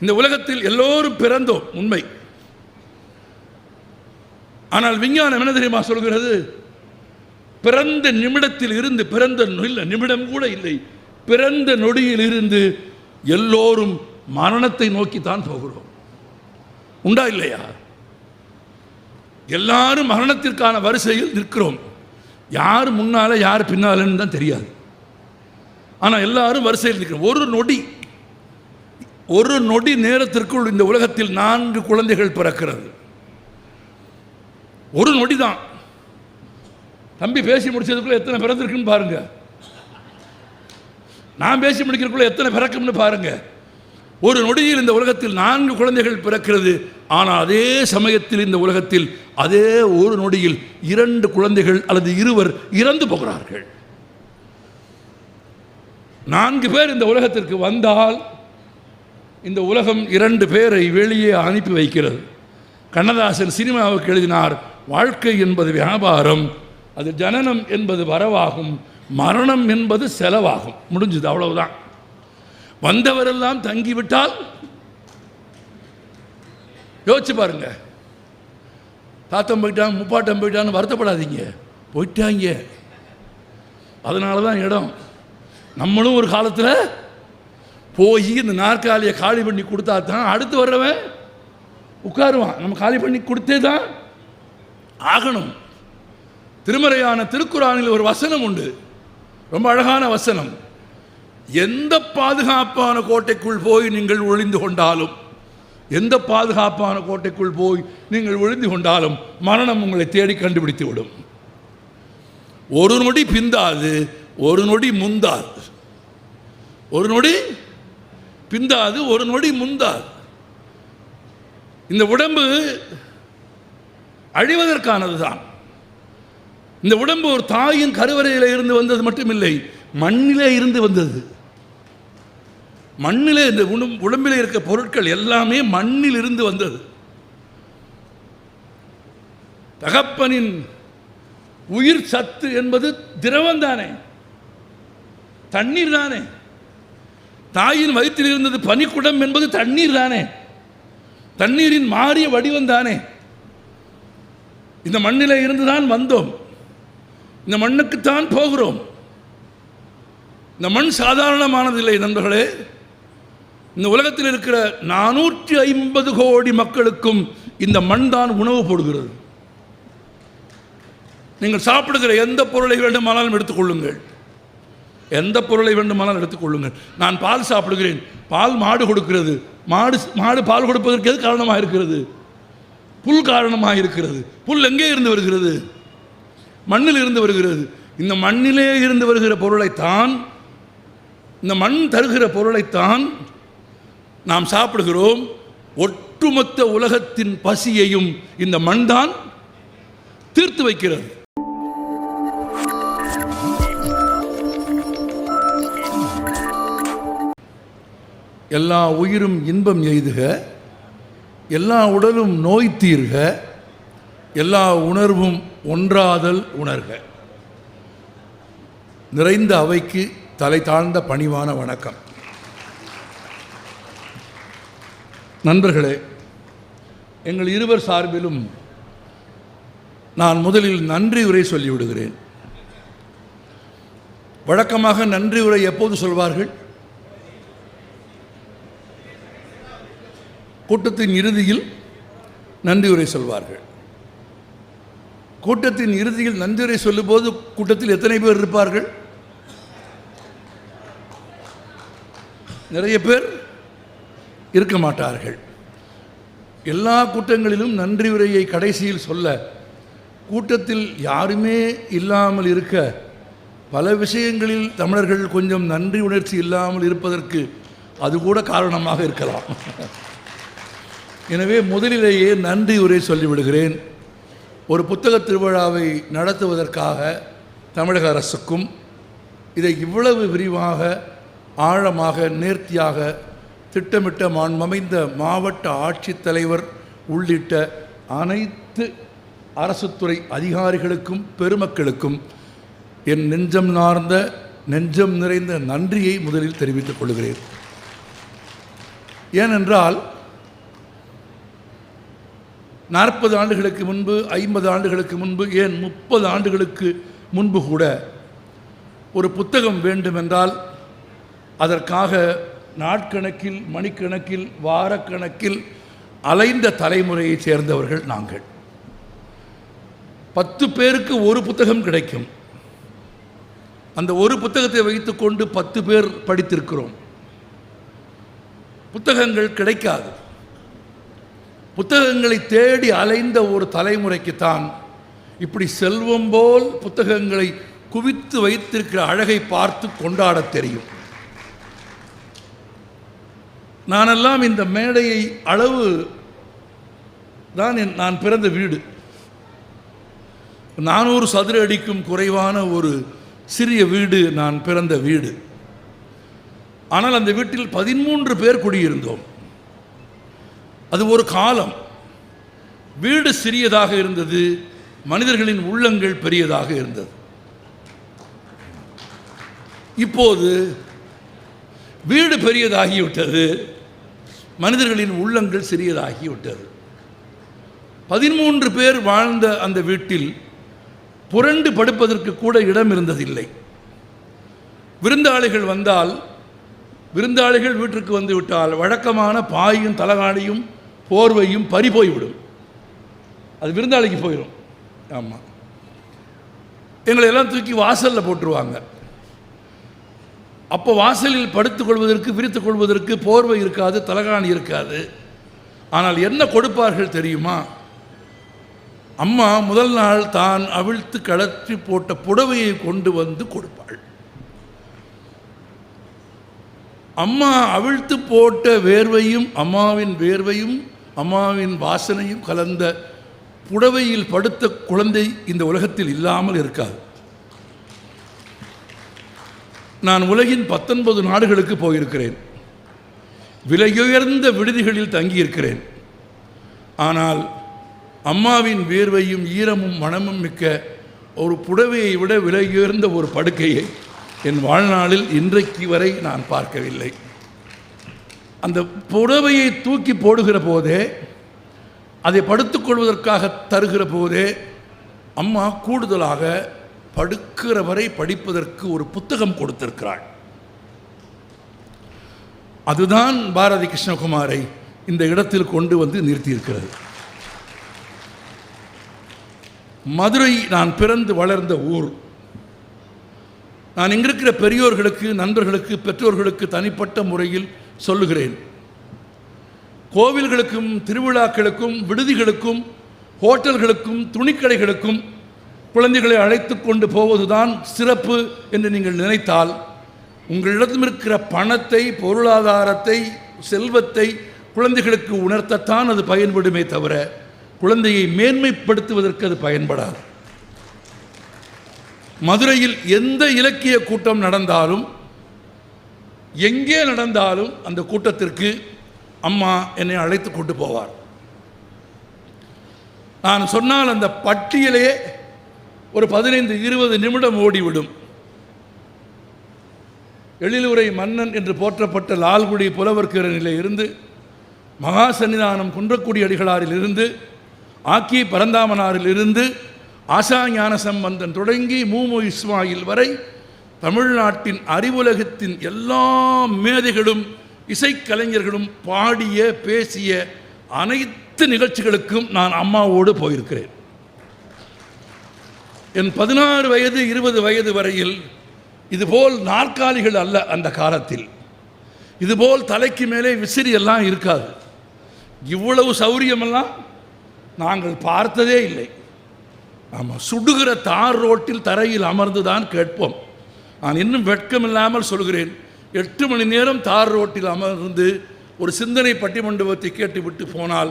இந்த உலகத்தில் எல்லோரும் பிறந்தோம் உண்மை. ஆனால் விஞ்ஞானம் என்ன தெரியுமா சொல்கிறது? பிறந்த நிமிடத்தில் இருந்து பிறந்த இல்லை நிமிடம் கூட இல்லை. பிறந்த நொடியில் இருந்து எல்லோரும் மரணத்தை நோக்கித்தான் போகிறோம். உண்டா இல்லையா? எல்லாரும் மரணத்திற்கான வரிசையில் நிற்கிறோம். யார் முன்னால யார் பின்னாலன்னு தான் தெரியாது. ஆனால் எல்லாரும் வரிசையில் நிற்கிறோம். ஒரு நொடி ஒரு நொடி நேரத்திற்குள் இந்த உலகத்தில் நான்கு குழந்தைகள் பிறக்கிறது. ஒரு நொடி தான் தம்பி பேசி முடிச்சதுக்குள்ள எத்தனை பிறந்திருக்குன்னு பாருங்க. நான் பேசி முடிக்கிறதுக்குள்ள எத்தனை பிறக்கும்னு பாருங்க. ஒரு நொடியில் இந்த உலகத்தில் நான்கு குழந்தைகள் பிறக்கிறது. ஆனால் அதே சமயத்தில் இந்த உலகத்தில் அதே ஒரு நொடியில் இரண்டு குழந்தைகள் அல்லது இருவர் இறந்து போகிறார்கள். நான்கு பேர் இந்த உலகத்திற்கு வந்தால் இந்த உலகம் இரண்டு பேரை வெளியே அனுப்பி வைக்கிறது. கண்ணதாசன் சினிமாவுக்கு எழுதினார் வாழ்க்கை என்பது வியாபாரம் அது ஜனனம் என்பது வரவாகும் மரணம் என்பது செலவாகும். முடிஞ்சது அவ்வளவுதான். வந்தவரெல்லாம் தங்கிவிட்டால் யோசிச்சு பாருங்க. தாத்தம் போயிட்டான் முப்பாட்டம் போயிட்டான்னு வருத்தப்படாதீங்க. போயிட்டாங்க. அதனால தான் இடம். நம்மளும் ஒரு காலத்தில் போய் இந்த நாற்காலியை காலி பண்ணி கொடுத்தா தான் அடுத்து வர்றவன் உட்காருவான். நம்ம காலி பண்ணி கொடுத்தே தான் ஆகணும். திருமறையான திருக்குறானில் ஒரு வசனம் உண்டு. ரொம்ப அழகான வசனம். எந்த பாதுகாப்பான கோட்டைக்குள் போய் நீங்கள் ஒளிந்து கொண்டாலும் எந்த பாதுகாப்பான கோட்டைக்குள் போய் நீங்கள் ஒளிந்து கொண்டாலும் மரணம் உங்களை தேடி கண்டுபிடித்து விடும். ஒரு நொடி பிந்தாது ஒரு நொடி முந்தாது. ஒரு நொடி பிந்தாது ஒரு நொடி முந்தாது. இந்த உடம்பு அழிவதற்கானது தான் இந்த உடம்பு ஒரு தாயின் கருவறையில் இருந்து வந்தது மட்டுமில்லை மண்ணிலே இருந்து வந்தது. மண்ணிலே இந்த உடம்பில் உடம்பிலே இருக்க பொருட்கள் எல்லாமே மண்ணில் இருந்து வந்தது. தகப்பனின் உயிர் சத்து என்பது திரவம் தானே தண்ணீர் தானே தாயின் வயிற்றில் இருந்தது பனிக்குடம் என்பது தண்ணீர் தானே? தண்ணீரின் மாறிய வடிவம் தானே? இந்த மண்ணில் இருந்துதான் வந்தோம். இந்த மண்ணுக்குத்தான் போகிறோம். இந்த மண் சாதாரணமானதில்லை நண்பர்களே. இந்த உலகத்தில் இருக்கிற நானூற்றி ஐம்பது கோடி மக்களுக்கும் இந்த மண் தான் உணவு போடுகிறது. நீங்கள் சாப்பிடுகிற எந்த பொருளை வேண்டுமானாலும் எடுத்துக்கொள்ளுங்கள் எந்த பொருளை வேண்டுமானாலும் எடுத்துக்கொள்ளுங்கள். நான் பால் சாப்பிடுகிறேன். பால் மாடு கொடுக்கிறது. மாடு மாடு பால் கொடுப்பதற்கு எது காரணமாக இருக்கிறது புல் காரணமாக இருக்கிறது புல் எங்கே இருந்து வருகிறது? மண்ணில் இருந்து வருகிறது. இந்த மண்ணிலே இருந்து வருகிற பொருளைத்தான் இந்த மண் தருகிற பொருளைத்தான் நாம் சாப்பிடுகிறோம். ஒட்டுமொத்த உலகத்தின் பசியையும் இந்த மண் தான் தீர்த்து வைக்கிறது. எல்லா உயிரும் இன்பம் எய்துக எல்லா உடலும் நோய் தீர்க எல்லா உணர்வும் ஒன்றாதல் உணர்க. நிறைந்த அவைக்கு தலை தாழ்ந்த பணிவான வணக்கம். நண்பர்களே எங்கள் இருவர் சார்பிலும் நான் முதலில் நன்றி உரை சொல்லிவிடுகிறேன். வழக்கமாக நன்றி உரை எப்போது சொல்வார்கள்? கூட்டத்தின் இறுதியில் நன்றியுரை சொல்வார்கள். கூட்டத்தின் இறுதியில் நன்றியுரை சொல்லும்போது கூட்டத்தில் எத்தனை பேர் இருப்பார்கள்? நிறைய பேர் இருக்க மாட்டார்கள். எல்லா கூட்டங்களிலும் நன்றி உரையை கடைசியில் சொல்ல கூட்டத்தில் யாருமே இல்லாமல் இருக்க பல விஷயங்களில் தமிழர்கள் கொஞ்சம் நன்றி உணர்ச்சி இல்லாமல் இருப்பதற்கு அது கூட காரணமாக இருக்கலாம். எனவே முதலிலேயே நன்றி உரை சொல்லிவிடுகிறேன். ஒரு புத்தக திருவிழாவை நடத்துவதற்காக தமிழக அரசுக்கும் இதை இவ்வளவு விரிவாக ஆழமாக நேர்த்தியாக திட்டமிட்ட மாண்பமைந்த மாவட்ட ஆட்சித்தலைவர் உள்ளிட்ட அனைத்து அரசுத்துறை அதிகாரிகளுக்கும் பெருமக்களுக்கும் என் நெஞ்சம் நார்ந்த நெஞ்சம் நிறைந்த நன்றியை முதலில் தெரிவித்துக் கொள்கிறேன். ஏனென்றால் நாற்பது ஆண்டுகளுக்கு முன்பு ஐம்பது ஆண்டுகளுக்கு முன்பு ஏன் முப்பது ஆண்டுகளுக்கு முன்பு கூட ஒரு புத்தகம் வேண்டுமென்றால் அதற்காக நாட்கணக்கில் மணிக்கணக்கில் வாரக்கணக்கில் அலைந்த தலைமுறையைச் சேர்ந்தவர்கள் நாங்கள். பத்து பேருக்கு ஒரு புத்தகம் கிடைக்கும். அந்த ஒரு புத்தகத்தை வைத்துக்கொண்டு பத்து பேர் படித்திருக்கிறோம். புத்தகங்கள் கிடைக்காது. புத்தகங்களை தேடி அலைந்த ஒரு தலைமுறைக்குத்தான் இப்படி செல்வம் போல் புத்தகங்களை குவித்து வைத்திருக்கிற அழகை பார்த்து கொண்டாடத் தெரியும். நானெல்லாம் இந்த மேடையை அளவு தான் என் நான் பிறந்த வீடு. நானூறு சதுர அடிக்கும் குறைவான ஒரு சிறிய வீடு நான் பிறந்த வீடு. ஆனால் அந்த வீட்டில் பதிமூன்று பேர் குடியிருந்தோம். அது ஒரு காலம். வீடு சிறியதாக இருந்தது மனிதர்களின் உள்ளங்கள் பெரியதாக இருந்தது. இப்போது வீடு பெரியதாகிவிட்டது மனிதர்களின் உள்ளங்கள் சிறியதாகிவிட்டது. பதிமூன்று பேர் வாழ்ந்த அந்த வீட்டில் புரண்டு படுப்பதற்கு கூட இடம் இருந்ததில்லை. விருந்தாளிகள் வந்தால் விருந்தாளிகள் வீட்டிற்கு வந்து விட்டால் வழக்கமான பாயும் தலகாணியும் போர்வையும் பறி போய்விடும். அது விருந்தாளிக்கு போயிடும் ஆமாம் எங்களை எல்லாம் தூக்கி வாசலில் போட்டுருவாங்க. அப்போ வாசலில் படுத்துக் கொள்வதற்கு விரித்துக் கொள்வதற்கு போர்வை இருக்காது தலகாணி இருக்காது. ஆனால் என்ன கொடுப்பார்கள் தெரியுமா? அம்மா முதல் நாள் தான் அவிழ்த்து கலற்றி போட்ட புடவையை கொண்டு வந்து கொடுப்பாள். அம்மா அவிழ்த்து போட்ட வேர்வையும் அம்மாவின் வேர்வையும் அம்மாவின் வாசனையும் கலந்த புடவையில் படுத்த குழந்தை இந்த உலகத்தில் இல்லாமல் இருக்காது. நான் உலகின் பத்தொன்பது நாடுகளுக்கு போயிருக்கிறேன். விலையுயர்ந்த விடுதிகளில் தங்கியிருக்கிறேன். ஆனால் அம்மாவின் வேர்வையும் ஈரமும் மனமும் மிக்க ஒரு புடவையை விட விலையுயர்ந்த ஒரு படுக்கையை என் வாழ்நாளில் இன்றைக்கு வரை நான் பார்க்கவில்லை. அந்த புடவையை தூக்கி போடுகிற போதே அதை படுத்துக்கொள்வதற்காக தருகிற போதே அம்மா கூடுதலாக படுக்கிற வரை படிப்பதற்கு ஒரு புத்தகம் கொடுத்திருக்கிறாள். அதுதான் பாரதி கிருஷ்ணகுமாரை இந்த இடத்தில் கொண்டு வந்து நிறுத்தியிருக்கிறது. மதுரை நான் பிறந்து வளர்ந்த ஊர். நான் இங்கிருக்கிற பெரியோர்களுக்கு நண்பர்களுக்கு பெற்றோர்களுக்கு தனிப்பட்ட முறையில் சொல்லுகிறேன். கோவில்களுக்கும் திருவிழாக்களுக்கும் விடுதிகளுக்கும் ஹோட்டல்களுக்கும் துணிக்கடைகளுக்கும் குழந்தைகளை அழைத்து கொண்டு போவதுதான் சிறப்பு என்று நீங்கள் நினைத்தால் உங்களிடம் இருக்கிற பணத்தை பொருளாதாரத்தை செல்வத்தை குழந்தைகளுக்கு உணர்த்தத்தான் அது பயன்படுமே தவிர குழந்தையை மேன்மைப்படுத்துவதற்கு அது பயன்படாது. மதுரையில் எந்த இலக்கிய கூட்டம் நடந்தாலும் எங்கே நடந்தாலும் அந்த கூட்டத்திற்கு அம்மா என்னை அழைத்து கொண்டு போவார். நான் சொன்னால் அந்த பட்டியலே ஒரு பதினைந்து இருபது நிமிடம் ஓடிவிடும். எழிலுரை மன்னன் என்று போற்றப்பட்ட லால்குடி புலவர்கிரனிலே இருந்து மகா சன்னிதானம் குன்றக்குடி அடிகளாரில் இருந்து ஆக்கி பரந்தாமனாரில் இருந்து ஆசா ஞானசம்பந்தன் தொடங்கி மூமு இஸ்மாயில் வரை தமிழ்நாட்டின் அறிவுலகத்தின் எல்லா மேதைகளும் இசைக்கலைஞர்களும் பாடிய பேசிய அனைத்து நிகழ்ச்சிகளுக்கும் நான் அம்மாவோடு போயிருக்கிறேன். என் பதினாறு வயது இருபது வயது வரையில் இதுபோல் நாற்காலிகள் அல்ல அந்த காலத்தில். இதுபோல் தலைக்கு மேலே விசிறி எல்லாம் இருக்காது. இவ்வளவு சௌரியமெல்லாம் நாங்கள் பார்த்ததே இல்லை. நம்ம சுடுகிற தார் ரோட்டில் தரையில் அமர்ந்து தான் கேட்போம். நான் இன்னும் வெட்கமில்லாமல் சொல்கிறேன். எட்டு மணி நேரம் தார் ரோட்டில் அமர்ந்து ஒரு சிந்தனை பட்டிமண்டபத்தை கேட்டுவிட்டு போனால்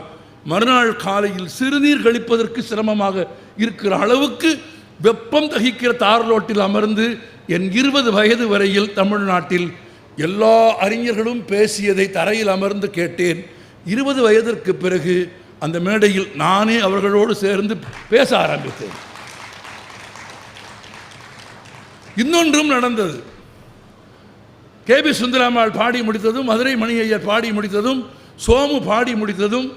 மறுநாள் காலையில் சிறுநீர் கழிப்பதற்கு சிரமமாக இருக்கிற அளவுக்கு வெப்பம் தகிக்கிற தார் ரோட்டில் அமர்ந்து என் இருபது வயது வரையில் தமிழ்நாட்டில் எல்லா அறிஞர்களும் பேசியதை தரையில் அமர்ந்து கேட்டேன். இருபது வயதிற்கு பிறகு அந்த மேடையில் நானே அவர்களோடு சேர்ந்து பேச ஆரம்பித்தேன். இன்னொன்றும் நடந்தது. கே பி சுந்தராமாள் பாடி முடித்ததும் மதுரை மணி ஐயர் பாடி முடித்ததும் சோமு பாடி முடித்ததும்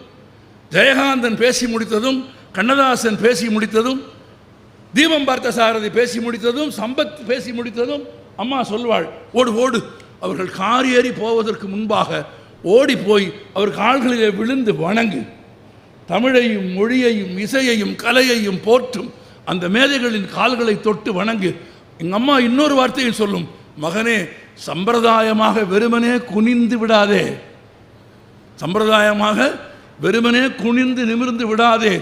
ஜெயகாந்தன் பேசி முடித்ததும் கண்ணதாசன் பேசி முடித்ததும் தீபம் பார்த்த சாரதி பேசி முடித்ததும் சம்பத் பேசி முடித்ததும் அம்மா சொல்வாள் ஓடு ஓடு. அவர்கள் காரியேறி போவதற்கு முன்பாக ஓடி போய் அவர் கால்களிலே விழுந்து வணங்கு. தமிழையும் மொழியையும் இசையையும் கலையையும் போற்றும் அந்த மேதைகளின் கால்களை தொட்டு வணங்கு. எங்கள் அம்மா இன்னொரு வார்த்தையை சொல்லும் மகனே சம்பிரதாயமாக வெறுமனே குனிந்து விடாதே. சம்பிரதாயமாக வெறுமனே குனிந்து நிமிர்ந்து விடாதே.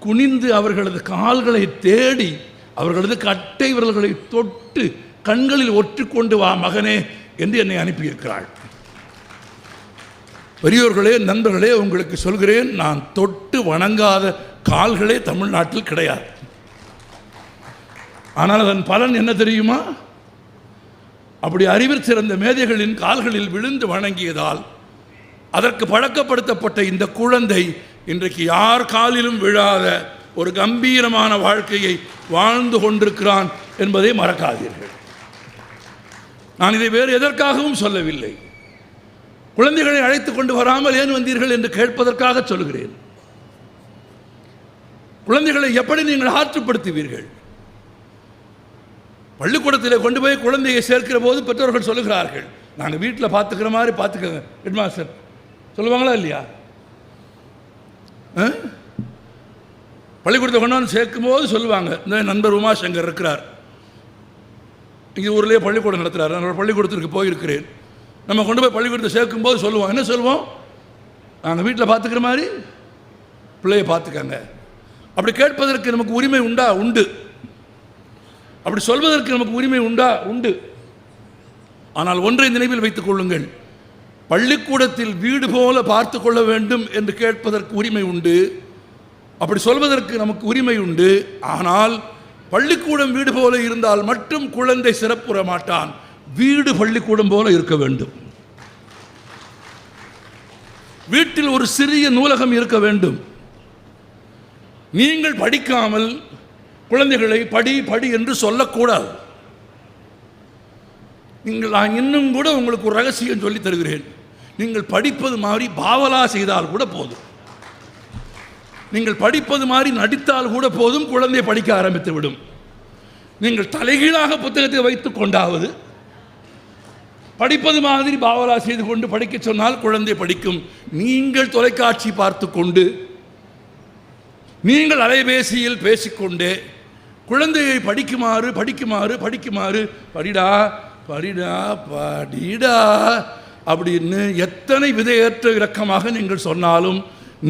குனிந்து அவர்களது கால்களை தேடி அவர்களது கட்டை விரல்களை தொட்டு கண்களில் ஒற்றுக்கொண்டு வா மகனே என்று என்னை அனுப்பியிருக்கிறாள். பெரியோர்களே நண்பர்களே உங்களுக்கு சொல்கிறேன் நான் தொட்டு வணங்காத கால்களே தமிழ்நாட்டில் கிடையாது. ஆனால் அதன் பலன் என்ன தெரியுமா? அப்படி அறிவில் சிறந்த மேதைகளின் கால்களில் விழுந்து வணங்கியதால் அதற்கு பழக்கப்படுத்தப்பட்ட இந்த குழந்தை இன்றைக்கு யார் காலிலும் விழாத ஒரு கம்பீரமான வாழ்க்கையை வாழ்ந்து கொண்டிருக்கிறான் என்பதை மறக்காதீர்கள். நான் இதை வேறு எதற்காகவும் சொல்லவில்லை. குழந்தைகளை அழைத்து கொண்டு வராமல் ஏன் வந்தீர்கள் என்று கேட்பதற்காக சொல்கிறேன். குழந்தைகளை எப்படி நீங்கள் ஆற்றுப்படுத்துவீர்கள்? பள்ளிக்கூடத்தில் கொண்டு போய் குழந்தையை சேர்க்கிற போது பெற்றோர்கள் சொல்லுகிறார்கள். நாங்கள் வீட்டில் பார்த்துக்கிற மாதிரி பார்த்துக்கோங்க ஹெட்மாஸ்டர் சொல்லுவாங்களா இல்லையா? ஆ? பள்ளிக்கூடத்தை கொண்டு வந்து சேர்க்கும் போது சொல்லுவாங்க. இந்த நண்பர் உமாசங்கர் இருக்கிறார். இங்கே ஊர்லேயே பள்ளிக்கூடம் நடத்துகிறார் நான் பள்ளிக்கூடத்திற்கு போயிருக்கிறேன். நம்ம கொண்டு போய் பள்ளிக்கூடத்தை சேர்க்கும் போது சொல்லுவோம். என்ன சொல்லுவோம்? நாங்கள் வீட்டில் பார்த்துக்கிற மாதிரி? பிள்ளையை பார்த்துக்கங்க அப்படி கேட்பதற்கு நமக்கு உரிமை உண்டா? உண்டு. அப்படி சொல்வதற்கு நமக்கு உரிமை உண்டா? உண்டு. ஆனால் ஒன்றை நினைவில் வைத்துக் கொள்ளுங்கள். பள்ளிக்கூடத்தில் வீடு போல பார்த்து கொள்ள வேண்டும் என்று கேட்பதற்கு உரிமை உண்டு. அப்படி சொல்வதற்கு நமக்கு உரிமை உண்டு. ஆனால் பள்ளிக்கூடம் வீடு போல இருந்தால் மட்டும் குழந்தை சிறப்புற மாட்டான். வீடு பள்ளிக்கூடம் போல இருக்க வேண்டும். வீட்டில் ஒரு சிறிய நூலகம் இருக்க வேண்டும். நீங்கள் படிக்காமல் குழந்தைகளை படி படி என்று சொல்லக்கூடாது. நீங்கள் நான் இன்னும் கூட உங்களுக்கு ஒரு ரகசியம் சொல்லி தருகிறேன். நீங்கள் படிப்பது மாதிரி பாவலா செய்தால் கூட போதும். நீங்கள் படிப்பது மாதிரி நடித்தால் கூட போதும் குழந்தை படிக்க ஆரம்பித்து விடும். நீங்கள் தலைகீழாக புத்தகத்தை வைத்துக் கொண்டாவது படிப்பது மாதிரி பாவலா செய்து கொண்டு படிக்க சொன்னால் குழந்தை படிக்கும். நீங்கள் தொலைக்காட்சி பார்த்து கொண்டு நீங்கள் அலைபேசியில் பேசிக்கொண்டே குழந்தையை படிக்குமாறு படிக்குமாறு படிக்குமாறு படிடா படிடா படிடா அப்படின்னு எத்தனை விதையற்ற இரக்கமாக நீங்கள் சொன்னாலும்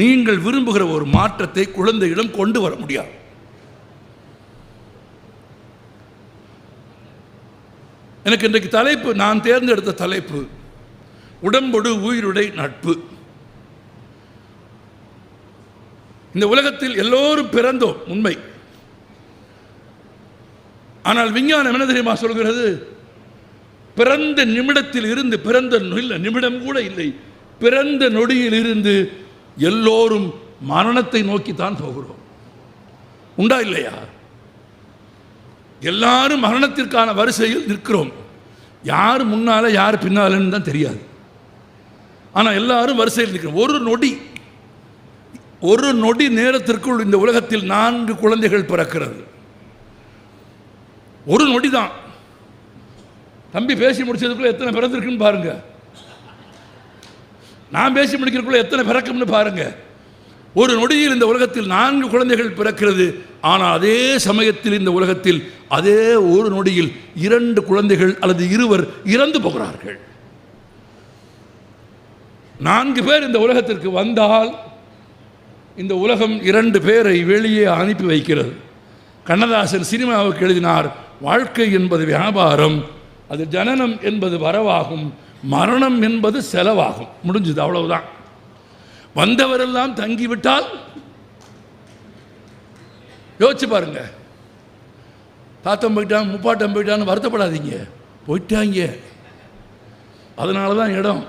நீங்கள் விரும்புகிற ஒரு மாற்றத்தை குழந்தையிடம் கொண்டு வர முடியாது. எனக்கு இன்றைக்கு தலைப்பு நான் தேர்ந்தெடுத்த தலைப்பு உடம்பொடு உயிருடை நட்பு. இந்த உலகத்தில் எல்லோரும் பிறந்தோம் உண்மை. ஆனால் விஞ்ஞானம் என்ன தெரியுமா சொல்கிறது? பிறந்த நிமிடத்தில் இருந்து பிறந்த இல்லை நிமிடம் கூட இல்லை. பிறந்த நொடியில் இருந்து எல்லோரும் மரணத்தை நோக்கித்தான் போகிறோம். உண்டா இல்லையா? எல்லாரும் மரணத்திற்கான வரிசையில் நிற்கிறோம். யார் முன்னால யார் பின்னாலன்னு தான் தெரியாது. ஆனால் எல்லாரும் வரிசையில் நிற்கிறோம். ஒரு நொடி ஒரு நொடி நேரத்திற்குள் இந்த உலகத்தில் நான்கு குழந்தைகள் பிறக்கிறது. ஒரு நொடி தான் தம்பி பேசி முடிச்சதுக்குள்ள எத்தனை பிறந்திருக்குன்னு பாருங்க. நான் பேசி முடிக்கிறதுக்குள்ள எத்தனை பிறக்கும்னு பாருங்க. ஒரு நொடியில் இந்த உலகத்தில் நான்கு குழந்தைகள் பிறக்கிறது. ஆனால் அதே சமயத்தில் இந்த உலகத்தில் அதே ஒரு நொடியில் இரண்டு குழந்தைகள் அல்லது இருவர் இறந்து போகிறார்கள். நான்கு பேர் இந்த உலகத்திற்கு வந்தால் இந்த உலகம் இரண்டு பேரை வெளியே அனுப்பி வைக்கிறது. கண்ணதாசன் சினிமாவுக்கு எழுதினார் வாழ்க்கை என்பது வியாபாரம் அது ஜனனம் என்பது வரவாகும் மரணம் என்பது செலவாகும். முடிஞ்சது அவ்வளவுதான். வந்தவரெல்லாம் தங்கிவிட்டால் யோசிச்சு பாருங்க. தாத்தம் போயிட்டான் முப்பாட்டம் போயிட்டான்னு வருத்தப்படாதீங்க. போயிட்டாங்க. அதனால தான் இடம்.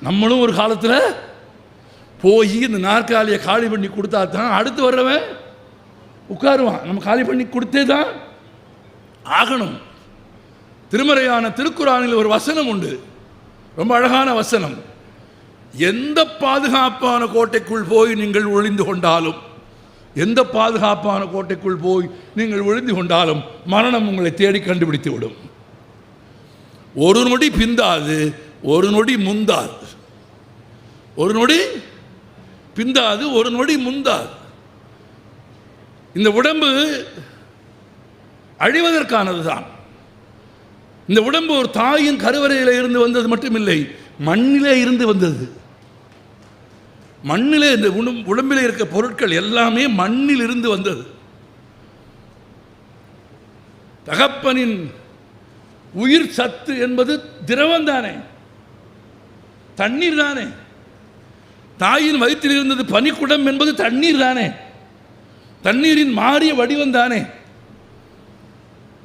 நம்மளும் ஒரு காலத்தில் போய் இந்த நாற்காலியை காலி பண்ணி கொடுத்தா தான் அடுத்து வர்றவன் உட்காருவான். நம்ம காலி பண்ணி கொடுத்தே தான் ஆகணும். திருமறையான திருக்குறானில் ஒரு வசனம் உண்டு. ரொம்ப அழகான வசனம். எந்த பாதுகாப்பான கோட்டைக்குள் போய் நீங்கள் ஒளிந்து கொண்டாலும் எந்த பாதுகாப்பான கோட்டைக்குள் போய் நீங்கள் ஒளிந்து கொண்டாலும் மரணம் உங்களை தேடி கண்டுபிடித்து விடும். ஒரு நொடி பிந்தாது ஒரு நொடி முந்தாது. ஒரு நொடி பிந்தாது ஒரு நொடி முந்தாது. இந்த உடம்பு அழிவதற்கானது தான் இந்த உடம்பு ஒரு தாயின் கருவறையில் இருந்து வந்தது மட்டுமில்லை மண்ணிலே இருந்து வந்தது. மண்ணிலே இந்த உடம்- உடம்பில் இருக்க பொருட்கள் எல்லாமே மண்ணில் இருந்து வந்தது. தகப்பனின் உயிர் சத்து என்பது திரவம் தானே. தண்ணீர் தானே. தாயின் வயிற்றில் இருந்தது பனிக்குடம் என்பது தண்ணீர் தானே. தண்ணீரின் மாறிய வடிவம் தானே.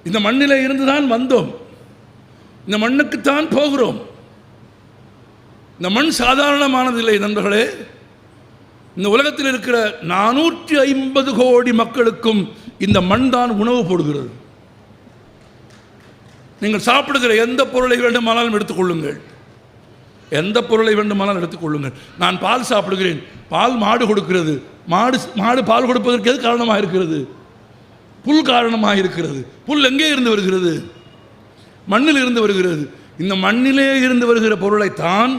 இந்த மண்ணிலை இருந்து தான் வந்தோம். இந்த மண்ணுக்குத்தான் போகிறோம். இந்த மண் சாதாரணமானதில்லை நண்பர்களே. இந்த உலகத்தில் இருக்கிற நானூற்றி ஐம்பது கோடி மக்களுக்கும் இந்த மண் தான் உணவு போடுகிறது. நீங்கள் சாப்பிடுகிற எந்த பொருளை வேண்டுமானாலும் எடுத்துக்கொள்ளுங்கள் எந்த பொருளை வேண்டுமானாலும் எடுத்துக்கொள்ளுங்கள் நான் பால் சாப்பிடுகிறேன். பால் மாடு கொடுக்கிறது. மாடு மாடு பால் கொடுப்பதற்கு எது காரணமாக இருக்கிறது? புல் காரணமாக இருக்கிறது புல் எங்கே இருந்து வருகிறது? மண்ணில் இருந்து வருகிறது. இந்த மண்ணிலே இருந்து வருகிற பொருளைத்தான்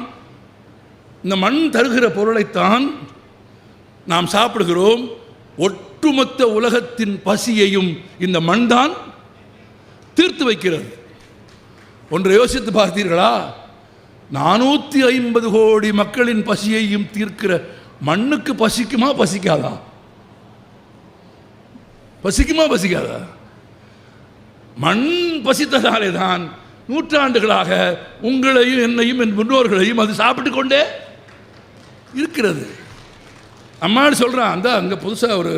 இந்த மண் தருகிற பொருளைத்தான் நாம் சாப்பிடுகிறோம். ஒட்டுமொத்த உலகத்தின் பசியையும் இந்த மண் தான் தீர்த்து வைக்கிறது. ஒன்றை யோசித்து பார்த்தீர்களா? நானூற்றி ஐம்பது கோடி மக்களின் பசியையும் தீர்க்கிற மண்ணுக்கு பசிக்குமா? பசிக்காதா? பசிக்குமா பசிக்காதா? மண் பசித்ததாலே தான் நூற்றாண்டுகளாக உங்களையும் என்னையும் என் முன்னோர்களையும் அது சாப்பிட்டு கொண்டே இருக்கிறது. அம்மான்னு சொல்கிறான் அந்த அங்கே புதுசாக ஒரு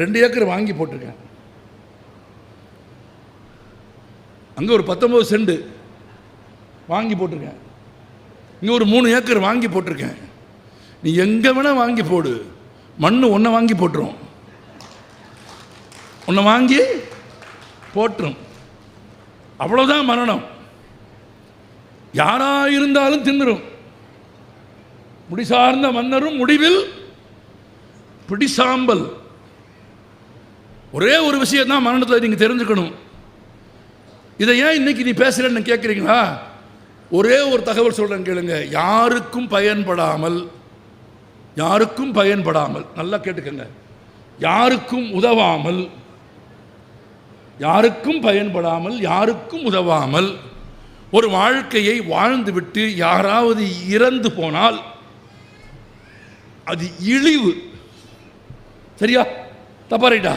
ரெண்டு ஏக்கர் வாங்கி போட்டிருக்கேன். அங்கே ஒரு பத்தொம்பது செண்டு வாங்கி போட்டிருக்கேன். இங்கே ஒரு மூணு ஏக்கர் வாங்கி போட்டிருக்கேன். நீ எங்கே வேணால் வாங்கி போடு. மண் ஒன்றை வாங்கி போட்டுரும். உன்னை வாங்கி போட்டுரும் அவ்வளோதான் மரணம். யாராக இருந்தாலும் தின்னுரும். முடிசார்ந்த மன்னரும் முடிவில் பிடிசாம்பல். ஒரே ஒரு விஷயம் தான் மரணத்தில் நீங்கள் தெரிஞ்சுக்கணும். இதை ஏன் இன்னைக்கு நீ பேசுகிறேன்னு கேட்குறீங்களா ஒரே ஒரு தகவல் சொல்கிறேன் கேளுங்க. யாருக்கும் பயன்படாமல் யாருக்கும் பயன்படாமல் நல்லா கேட்டுக்கங்க. யாருக்கும் உதவாமல் யாருக்கும் பயன்படாமல் யாருக்கும் உதவாமல் ஒரு வாழ்க்கையை வாழ்ந்துவிட்டு யாராவது இறந்து போனால் அது இழிவு. சரியா? தப்பா ரைட்டா?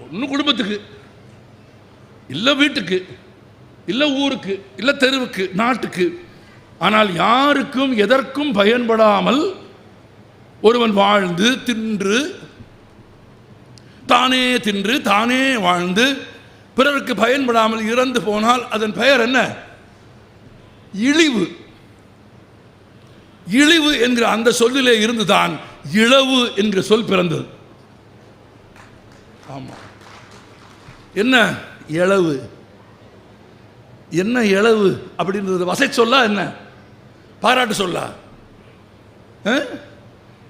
ஒன்று குடும்பத்துக்கு இல்லை வீட்டுக்கு இல்லை ஊருக்கு இல்லை தெருவுக்கு நாட்டுக்கு. ஆனால் யாருக்கும் எதற்கும் பயன்படாமல் ஒருவன் வாழ்ந்து தின்று தானே தின்று தானே வாழ்ந்து பிறருக்கு பயன்படாமல் இறந்து போனால் அதன் பெயர் என்ன? இழிவு. இழிவு என்கிற அந்த சொல்லிலே இருந்துதான் இழவு என்கிற சொல் பிறந்தது. ஆமா. என்ன? இழவு. என்ன இழவு அப்படின்றது வசை சொல்லா என்ன? பாராட்டு சொல்லா.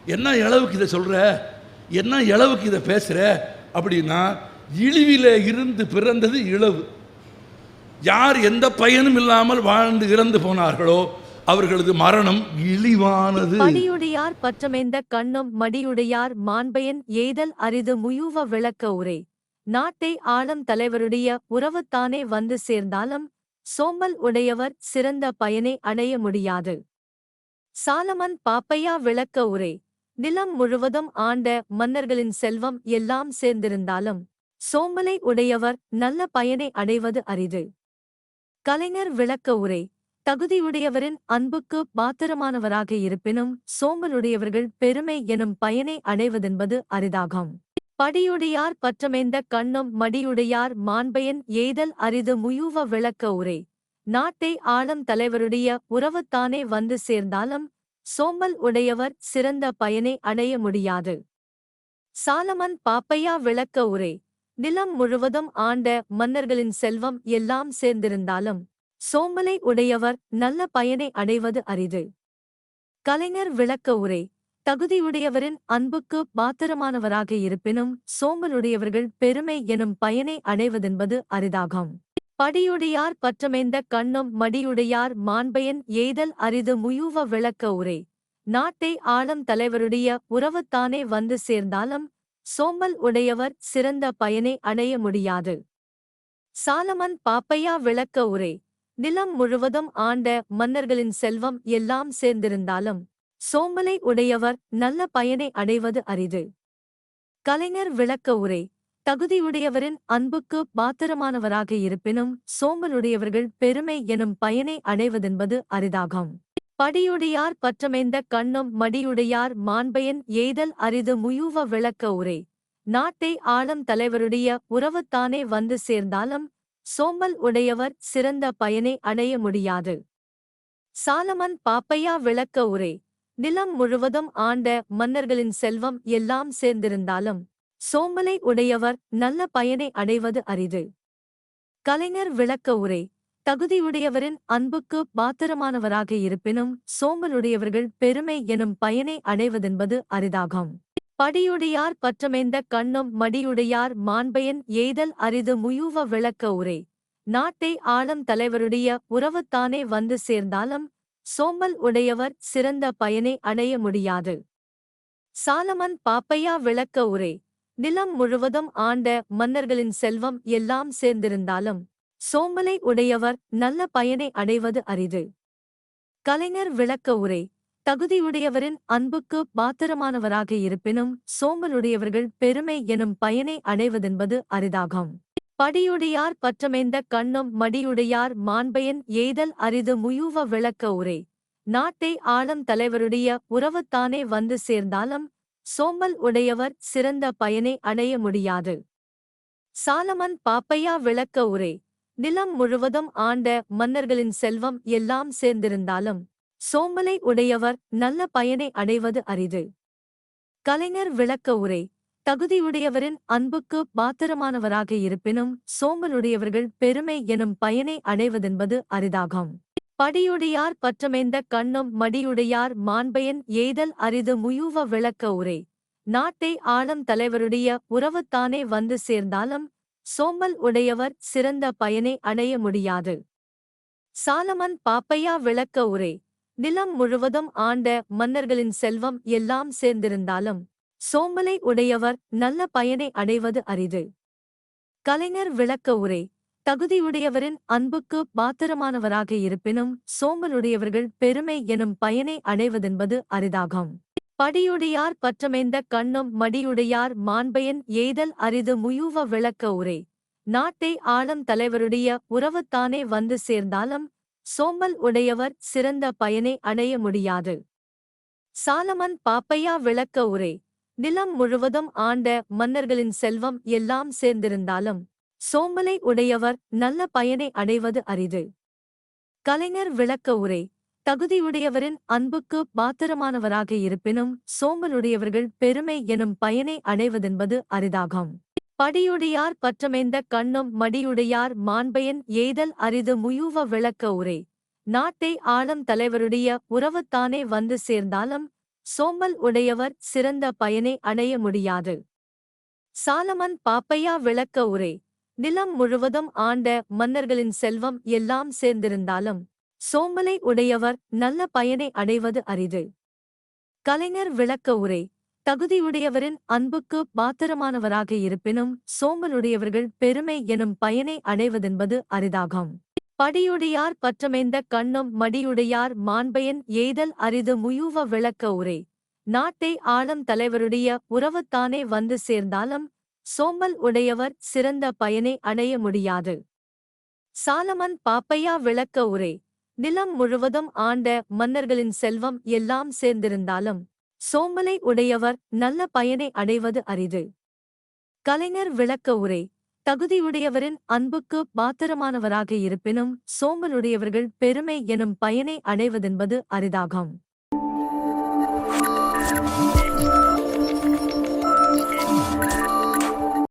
என்ன இளவுக்கு இதை சொல்ற? என்ன இளவுக்கு இதை பேசுற? அப்படின்னா இழிவில இருந்து பிறந்தது இழவு யார் எந்த பயனும் இல்லாமல் வாழ்ந்து இறந்து போனார்களோ அவர்களது மரணம் இழிவானது. மடியுடையார் பற்றமைந்த கண்ணும் மடியுடையார் மாண்பயன் ஏதல் அரிது முயுவ விளக்க உரை. நாட்டை ஆளும் தலைவருடைய உறவுத்தானே வந்து சேர்ந்தாலும் சோம்பல் உடையவர் சிறந்த பயனை அடைய முடியாது. சாலமன் பாப்பையா விளக்க உரை. நிலம் முழுவதும் ஆண்ட மன்னர்களின் செல்வம் எல்லாம் சேர்ந்திருந்தாலும் சோம்பலை உடையவர் நல்ல பயனை அடைவது அரிது. கலைஞர் விளக்க உரை தகுதியுடையவரின் அன்புக்கு பாத்திரமானவராக இருப்பினும் சோம்பலுடையவர்கள் பெருமை எனும் பயனை அடைவதென்பது அரிதாகும். படியுடையார் பற்றமேந்த கண்ணும் மடியுடையார் மாண்பையன் ஏதல் அரிது முயூவ விளக்க உரை நாட்டை ஆளும் தலைவருடைய உறவுத்தானே வந்து சேர்ந்தாலும் சோம்பல் உடையவர் சிறந்த பயனை அடைய முடியாது. சாலமன் பாப்பையா விளக்க உரை. நிலம் முழுவதும் ஆண்ட மன்னர்களின் செல்வம் எல்லாம் சேர்ந்திருந்தாலும் சோம்பலை உடையவர் நல்ல பயனை அடைவது அரிது. கலைஞர் விளக்க உரை. தகுதியுடையவரின் அன்புக்கு பாத்திரமானவராக இருப்பினும் சோம்பலுடையவர்கள் பெருமை எனும் பயனை அடைவதென்பது அரிதாகும். படியுடையார் பற்றமைந்த கண்ணும் மடியுடையார் மாண்பயன் எய்தல் அரிது முயூவ விளக்க உரை. நாட்டை ஆளும் தலைவருடைய உறவுத்தானே வந்து சேர்ந்தாலும் சோம்பல் உடையவர் சிறந்த பயனை அடைய முடியாது. சாலமன் பாப்பையா விளக்க உரை. நிலம் முழுவதும் ஆண்ட மன்னர்களின் செல்வம் எல்லாம் சேர்ந்திருந்தாலும் சோம்பலை உடையவர் நல்ல பயனை அடைவது அரிது. கலைஞர் விளக்க உரை. தகுதியுடையவரின் அன்புக்கு பாத்திரமானவராக இருப்பினும் சோம்பலுடையவர்கள் பெருமை எனும் பயனை அடைவதென்பது அரிதாகும். படியுடையார் பற்றமைந்த கண்ணும் மடியுடையார் மாண்பையன் எய்தல் அரிது முயூவ விளக்க உரை. நாட்டை ஆளும் தலைவருடைய உறவுத்தானே வந்து சேர்ந்தாலும் சோம்பல் உடையவர் சிறந்த பயனை அடைய முடியாது. சாலமன் பாப்பையா விளக்க உரை. நிலம் முழுவதும் ஆண்ட மன்னர்களின் செல்வம் எல்லாம் சேர்ந்திருந்தாலும் சோம்பலை உடையவர் நல்ல பயனை அடைவது அரிது. கலைஞர் விளக்க உரை தகுதியுடையவரின் அன்புக்கு பாத்திரமானவராக இருப்பினும் சோம்பலுடையவர்கள் பெருமை எனும் பயனை அடைவதென்பது அரிதாகும். படியுடையார் பற்றமைந்த கண்ணும் மடியுடையார் மாண்பையன் எய்தல் அரிது முயூவ விளக்க உரை நாட்டை ஆளும் தலைவருடைய உறவுத்தானே வந்து சேர்ந்தாலும் சோம்பல் உடையவர் சிறந்த பயனை அடைய முடியாது. சாலமன் பாப்பையா விளக்க உரை நிலம் முழுவதும் ஆண்ட மன்னர்களின் செல்வம் எல்லாம் சேர்ந்திருந்தாலும் சோம்பலை உடையவர் நல்ல பயனை அடைவது அரிது. கலைஞர் விளக்க உரை தகுதியுடையவரின் அன்புக்கு பாத்திரமானவராக இருப்பினும் சோம்பலுடையவர்கள் பெருமை எனும் பயனை அடைவதென்பது அரிதாகும். படியுடையார் பற்றமைந்த கண்ணும் மடியுடையார் மாண்பையன் எய்தல் அரிது முயூவ விளக்க உரை நாட்டை ஆளும் தலைவருடைய உறவுத்தானே வந்து சேர்ந்தாலும் சோம்பல் உடையவர் சிறந்த பயனை அடைய முடியாது. சாலமன் பாப்பையா விளக்க உரை. நிலம் முழுவதும் ஆண்ட மன்னர்களின் செல்வம் எல்லாம் சேர்ந்திருந்தாலும் சோம்பலை உடையவர் நல்ல பயனை அடைவது அரிது. கலைஞர் விளக்க உரை. தகுதியுடையவரின் அன்புக்கு பாத்திரமானவராக இருப்பினும் சோம்பலுடையவர்கள் பெருமை எனும் பயனை அடைவதென்பது அரிதாகும். படியுடையார் பற்றமைந்த கண்ணும் மடியுடையார் மாண்பயன் எய்தல் அரிது முயூவ விளக்க உரை. நாட்டை ஆளும் தலைவருடைய உறவுத்தானே வந்து சேர்ந்தாலும் சோம்பல் உடையவர் சிறந்த பயனை அடைய முடியாது. சாலமன் பாப்பையா விளக்க உரை. நிலம் முழுவதும் ஆண்ட மன்னர்களின் செல்வம் எல்லாம் சேர்ந்திருந்தாலும் சோம்பலை உடையவர் நல்ல பயனை அடைவது அரிது. கலைஞர் விளக்க உரை. தகுதியுடையவரின் அன்புக்கு பாத்திரமானவராக இருப்பினும் சோம்பலுடையவர்கள் பெருமை எனும் பயனை அடைவதென்பது அரிதாகும். படியுடையார் பற்றமைந்த கண்ணும் மடியுடையார் மாண்பையன் எய்தல் அரிது முயூவ விளக்க உரை. நாட்டை ஆளும் தலைவருடைய உறவுத்தானே வந்து சேர்ந்தாலும் சோம்பல் உடையவர் சிறந்த பயனை அடைய முடியாது. சாலமன் பாப்பையா விளக்க உரை. நிலம் முழுவதும் ஆண்ட மன்னர்களின் செல்வம் எல்லாம் சேர்ந்திருந்தாலும் சோம்பலை உடையவர் நல்ல பயனை அடைவது அரிது. கலைஞர் விளக்க உரை தகுதியுடையவரின் அன்புக்கு பாத்திரமானவராக இருப்பினும் சோம்பலுடையவர்கள் பெருமை எனும் பயனை அடைவதென்பது அரிதாகும். படியுடையார் பற்றமைந்த கண்ணும் மடியுடையார் மாண்பையன் எய்தல் அரிது முயூவ விளக்க உரை நாட்டை ஆளும் தலைவருடைய உறவுத்தானே வந்து சேர்ந்தாலும் சோம்பல் உடையவர் சிறந்த பயனை அடைய முடியாது. சாலமன் பாப்பையா விளக்க உரை நிலம் முழுவதும் ஆண்ட மன்னர்களின் செல்வம் எல்லாம் சேர்ந்திருந்தாலும் சோம்பலை உடையவர் நல்ல பயனை அடைவது அரிது. கலைஞர் விளக்க உரை தகுதியுடையவரின் அன்புக்கு பாத்திரமானவராக இருப்பினும் சோம்பலுடையவர்கள் பெருமை எனும் பயனை அடைவதென்பது அரிதாகும். படியுடையார் பற்றமைந்த கண்ணும் மடியுடையார் மாண்பையன் எய்தல் அரிது முயூவ விளக்க உரை நாட்டை ஆளும் தலைவருடைய உறவுத்தானே வந்து சேர்ந்தாலும் சோம்பல் உடையவர் சிறந்த பயனை அடைய முடியாது. சாலமன் பாப்பையா விளக்க உரை. நிலம் முழுவதும் ஆண்ட மன்னர்களின் செல்வம் எல்லாம் சேர்ந்திருந்தாலும் சோம்பலை உடையவர் நல்ல பயனை அடைவது அரிது. கலைஞர் விளக்க உரை. தகுதியுடையவரின் அன்புக்கு பாத்திரமானவராக இருப்பினும் சோம்பலுடையவர்கள் பெருமை எனும் பயனை அடைவதென்பது அரிதாகும்.